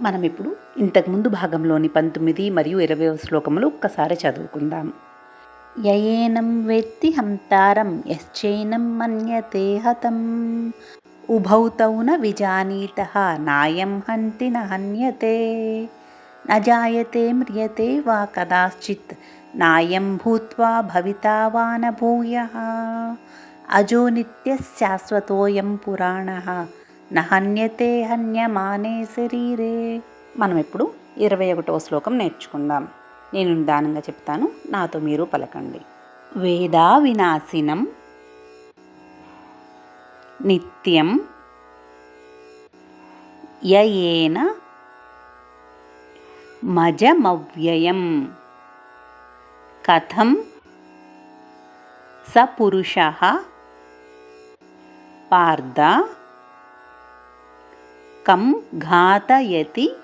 మనం ఇప్పుడు ఇంతకుముందు భాగంలోని పంతొమ్మిది మరియు ఇరవై శ్లోకములు ఒక్కసారి చదువుకుందాం. యయేనం వేత్తి హంతారం యశ్చైనం మన్యతే హతం. ఉభౌతౌన న విజానీత నాయం హంతి నహన్యతే నజాయతే న జాయతే మ్రియతే వా కదాచిత్ నాయం భూత్వా భవితా వా న అజో నిత్య శాశ్వతోయం పురాణ. నహన్యతే హన్యమానే శరీరే. మనం ఇప్పుడు ఇరవై ఒకటవ శ్లోకం నేర్చుకుందాం. నేను నిదానంగా చెప్తాను నాతో మీరు పలకండి. వేదా వినాశినం నిత్యం యయేన మజమవ్యయం. కథం స పురుష పార్థ కం ఘాతయతి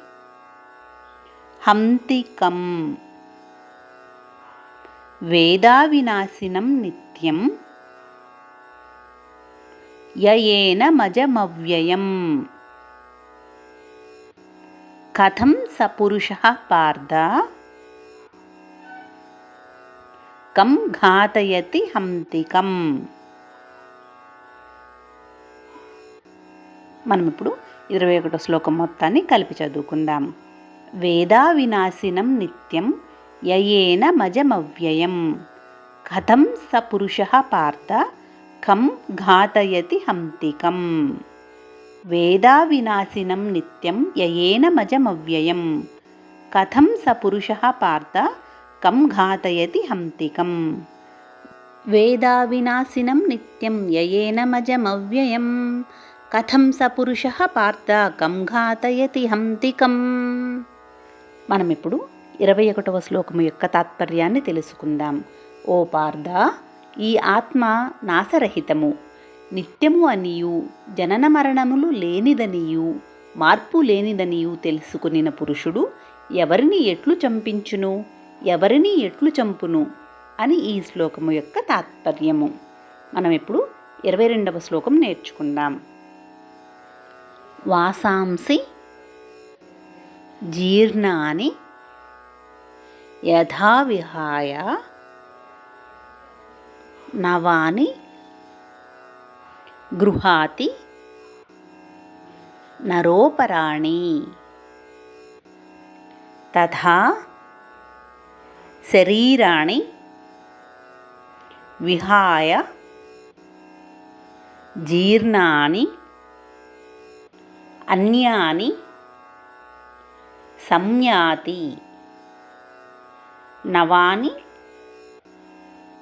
హంతికం వేదావినాశినం నిత్యం యయేన మజమవ్యయం. కథం సపురుష పార్థ కం ఘాతయతి హంతికం మనం ఇప్పుడు ఇరవై ఒకటో శ్లోకం మొత్తాన్ని కలిపి చదువుకుందాం. వేదా వినాశినం నిత్యం యయేన మజమవ్యయం. కథం స పురుష పార్థ కం ఘాతయతి హంతికం. వేదా వినాశినం నిత్యం యయేన మజమవ్యయం. కథం స పురుష పార్థ కం ఘాతయతి హంతికం. వేదా వినాశినం నిత్యం యయేన మజమవ్యయం. కథం స పురుష పార్థ కం ఘాతయతి హంతికం. మనం ఇప్పుడు ఇరవై ఒకటవ శ్లోకము యొక్క తాత్పర్యాన్ని తెలుసుకుందాం. ఓ పార్థ ఈ ఆత్మ నాశరహితము నిత్యము అనియు జనన మరణములు లేనిదనియు మార్పు లేనిదనియు తెలుసుకునిన పురుషుడు ఎవరిని ఎట్లు చంపించును ఎవరిని ఎట్లు చంపును అని ఈ శ్లోకము యొక్క తాత్పర్యము. మనం ఇప్పుడు ఇరవై రెండవ శ్లోకం నేర్చుకుందాం. వాసాంసి జీర్ణాని యథావిహాయ నవాని గృహాతి నరోపరాణి. తథా శరీరాణి విహాయ జీర్ణాని అన్యాని సంయాతి నవాని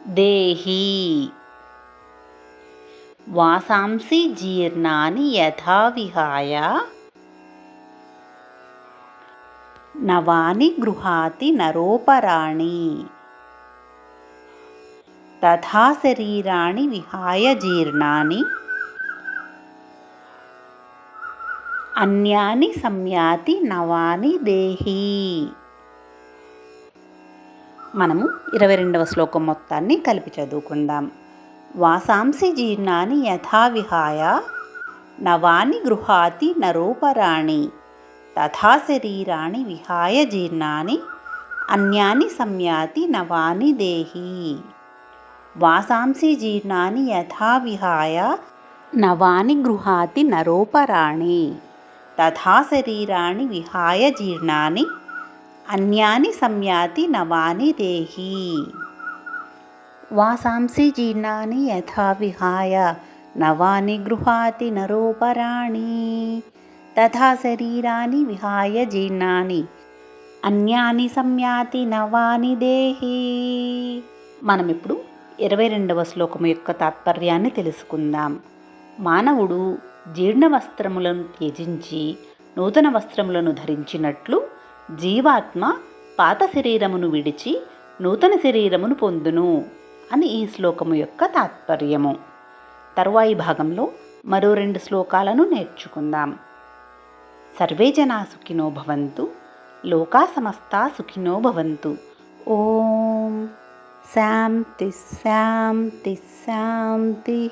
దేహి. వాసాంసి జీర్ణాని యథావిహాయ. నవాని గృహాతి నరోపరాణి. తథా శరీరాణి విహాయ జీర్ణాని అన్యాని సంయాతి నవాని దేహి. మనము ఇరవై రెండవ శ్లోకం మొత్తాన్ని కలిపి చదువుకుందాం. వాసాంసి జీర్ణాన్ని యథావిహాయ నవాని గృహాతి నరోపరాణి తథా శరీరాణి విహాయ జీర్ణాన్ని అన్యాని సంయాతి నవాని దేహి. వాసాంసి జీర్ణాన్ని యథావిహాయ నవాని గృహాతి నరోపరాణి. తథా శరీరాణి విహాయ జీర్ణాన్ని అన్యాని సంయాతి నవాని దేహి. వాసాంసి జీర్ణాన్ని యథా విహాయ నవాని గృహాతి నరోపరాణి. తథా శరీరాన్ని విహాయ జీర్ణాన్ని అన్యాని సంయాతి నవాని దేహి. మనం ఇప్పుడు ఇరవై రెండవ శ్లోకం యొక్క తాత్పర్యాన్ని తెలుసుకుందాం. మానవుడు జీర్ణ వస్త్రములను త్యజించి నూతన వస్త్రములను ధరించినట్లు జీవాత్మ పాత శరీరమును విడిచి నూతన శరీరమును పొందును అని ఈ శ్లోకము యొక్క తాత్పర్యము. తరువాయి భాగంలో మరో రెండు శ్లోకాలను నేర్చుకుందాం. సర్వే జనా సుఖినో భవంతు లోకా సమస్తా సుఖినో భవంతు. ఓం శాంతి శాంతి శాంతి.